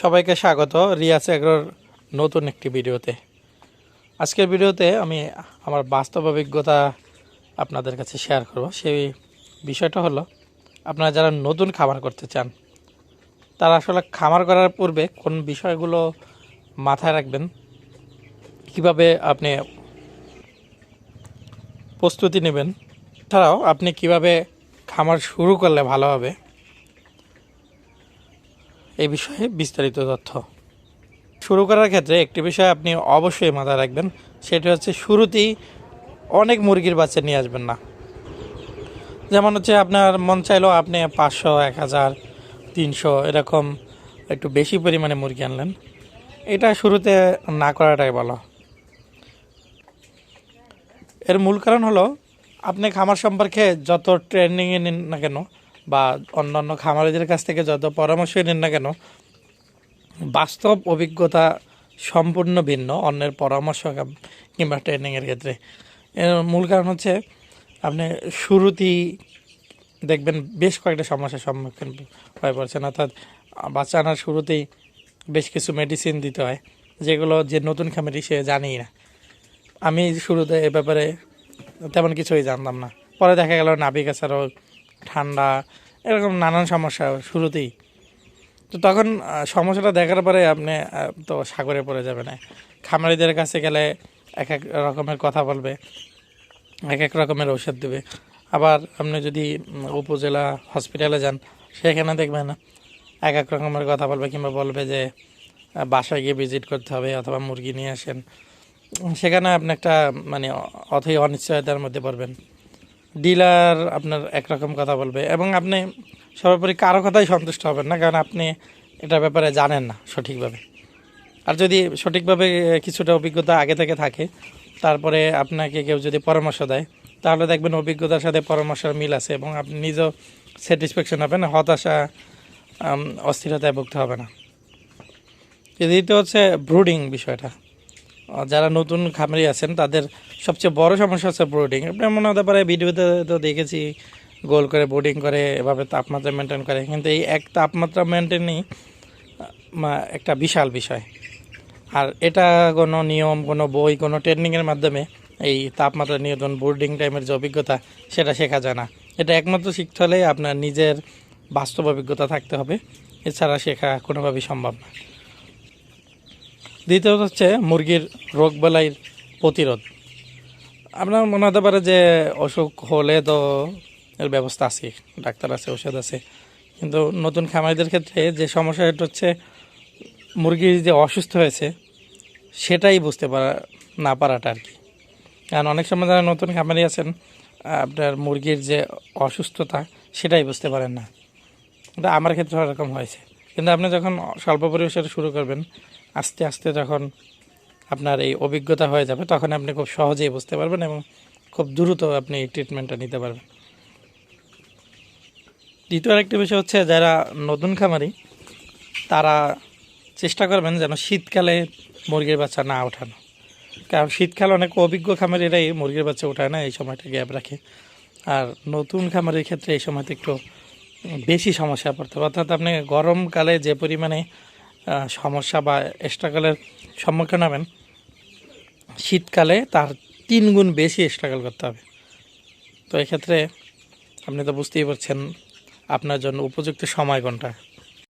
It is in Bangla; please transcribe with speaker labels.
Speaker 1: সবাইকে স্বাগত। রিয়াস এগ্রোর নতুন একটি ভিডিওতে। আজকের ভিডিওতে আমি আমার বাস্তব অভিজ্ঞতা আপনাদের কাছে শেয়ার করব। সেই বিষয়টা হলো, আপনারা যারা নতুন খামার করতে চান, তারা আসলে খামার করার পূর্বে কোন বিষয়গুলো মাথায় রাখবেন? কীভাবে আপনি প্রস্তুতি নেবেন? এছাড়াও আপনি কীভাবে খামার শুরু করলে ভালো হবে? এই বিষয়ে বিস্তারিত তথ্য। শুরু করার ক্ষেত্রে একটি বিষয় আপনি অবশ্যই মাথায় রাখবেন, সেটা হচ্ছে শুরুতেই অনেক মুরগির বাচ্চা নিয়ে আসবেন না। যেমন হচ্ছে আপনার মন চাইলেও আপনি পাঁচশো, এক হাজার, তিনশো এরকম একটু বেশি পরিমাণে মুরগি আনলেন। এটা শুরুতে না করাটাই ভালো। এর মূল কারণ হলো, আপনি খামার সম্পর্কে যত ট্রেনিংয়ে নিন না কেন বা অন্যান্য খামারিদের কাছ থেকে যত পরামর্শই নিন না কেন, বাস্তব অভিজ্ঞতা সম্পূর্ণ ভিন্ন, অন্যের পরামর্শ কিংবা ট্রেনিংয়ের ক্ষেত্রে। এর মূল কারণ হচ্ছে আপনি শুরুতেই দেখবেন বেশ কয়েকটা সমস্যার সম্মুখীন হয়ে পড়ছেন। অর্থাৎ বাচ্চা আনার শুরুতেই বেশ কিছু মেডিসিন দিতে হয়, যেগুলো যে নতুন খামারি সে জানেই না। আমি শুরুতে এ ব্যাপারে তেমন কিছুই জানতাম না। পরে দেখা গেল নাভি কাছা রোগ ঠান্ডা, এরকম নানান সমস্যা শুরুতেই। তো তখন সমস্যাটা দেখার পরে আপনি তো সাগরে পড়ে যাবে না খামারিদের কাছে গেলে এক এক রকমের কথা বলবে, এক এক রকমের ঔষধ দেবে। আবার আপনি যদি উপজেলা হসপিটালে যান, সেখানে দেখবেন এক এক রকমের কথা বলবে কিংবা বলবে যে বাসায় গিয়ে ভিজিট করতে হবে অথবা মুরগি নিয়ে আসেন। সেখানে আপনি একটা মানে অথই অনিশ্চয়তার মধ্যে পড়বেন। ডিলার আপনার একরকম কথা বলবে এবং আপনি সর্বোপরি কারও কথাই সন্তুষ্ট হবেন না, কারণ আপনি এটার ব্যাপারে জানেন না সঠিকভাবে। আর যদি সঠিকভাবে কিছুটা অভিজ্ঞতা আগে থেকে থাকে, তারপরে আপনাকে কেউ যদি পরামর্শ দেয়, তাহলে দেখবেন অভিজ্ঞতার সাথে পরামর্শের মিল আছে এবং আপনি নিজেও স্যাটিসফ্যাকশন হবেন, হতাশা অস্থিরতায় ভুগতে হবে না। দ্বিতীয় হচ্ছে ব্রুডিং বিষয়টা। যারা নতুন খামারি আছেন, তাদের সবচেয়ে বড় সমস্যা হচ্ছে ব্রুডিং আপনি মনে হতে পারে, ভিডিওতে তো দেখেছি, গোল করে বোর্ডিং করে, এভাবে তাপমাত্রা মেনটেন করে। কিন্তু এই এক তাপমাত্রা মেনটেনই একটা বিশাল বিষয়। আর এটা কোনো নিয়ম, কোনো বই, কোনো ট্রেনিংয়ের মাধ্যমে এই তাপমাত্রা নিয়ন্ত্রণ বোর্ডিং টাইমের যে অভিজ্ঞতা, সেটা শেখা যায় না। এটা একমাত্র শিখতে হলে আপনার নিজের বাস্তব অভিজ্ঞতা থাকতে হবে। এছাড়া শেখা কোনোভাবেই সম্ভব না। দ্বিতীয়ত হচ্ছে মুরগির রোগ বালাইয়ের প্রতিরোধ। আপনার মনে হতে পারে যে অসুখ হলে তো এর ব্যবস্থা আছে, ডাক্তার আছে ওষুধ আছে। কিন্তু নতুন খামারিদের ক্ষেত্রে যে সমস্যা এটা হচ্ছে মুরগির যে অসুস্থ হয়েছে, সেটাই বুঝতে পারা, না পারাটা আর কি। কারণ অনেক সময় যারা নতুন খামারি আছেন, আপনার মুরগির যে অসুস্থতা, সেটাই বুঝতে পারেন না। এটা আমার ক্ষেত্রে এরকম হয়েছে। কিন্তু আপনি যখন স্বল্প পরিবেশে শুরু করবেন, আস্তে আস্তে যখন আপনার এই অভিজ্ঞতা হয়ে যাবে, তখন আপনি খুব সহজেই বুঝতে পারবেন এবং খুব দ্রুত আপনি এই ট্রিটমেন্টটা নিতে পারবেন। দ্বিতীয় আরেকটি বিষয় হচ্ছে, যারা নতুন খামারি, তারা চেষ্টা করবেন যেন শীতকালে মুরগির বাচ্চা না ওঠানো। কারণ শীতকালে অনেক অভিজ্ঞ খামারিরাই মুরগির বাচ্চা ওঠায় না, এই সময়টা গ্যাপ রাখে। আর নতুন খামারের ক্ষেত্রে এই সময়টা একটু বেশি সমস্যা পড়তে হবে। অর্থাৎ আপনি গরমকালে যে পরিমাণে সমস্যা বা স্ট্রাগলের সম্মুখীন হবেন, শীতকালে তার তিন গুণ বেশি স্ট্রাগল করতে হবে। তো এক্ষেত্রে আপনি তো বুঝতেই পারছেন আপনার জন্য উপযুক্ত সময় কোনটা।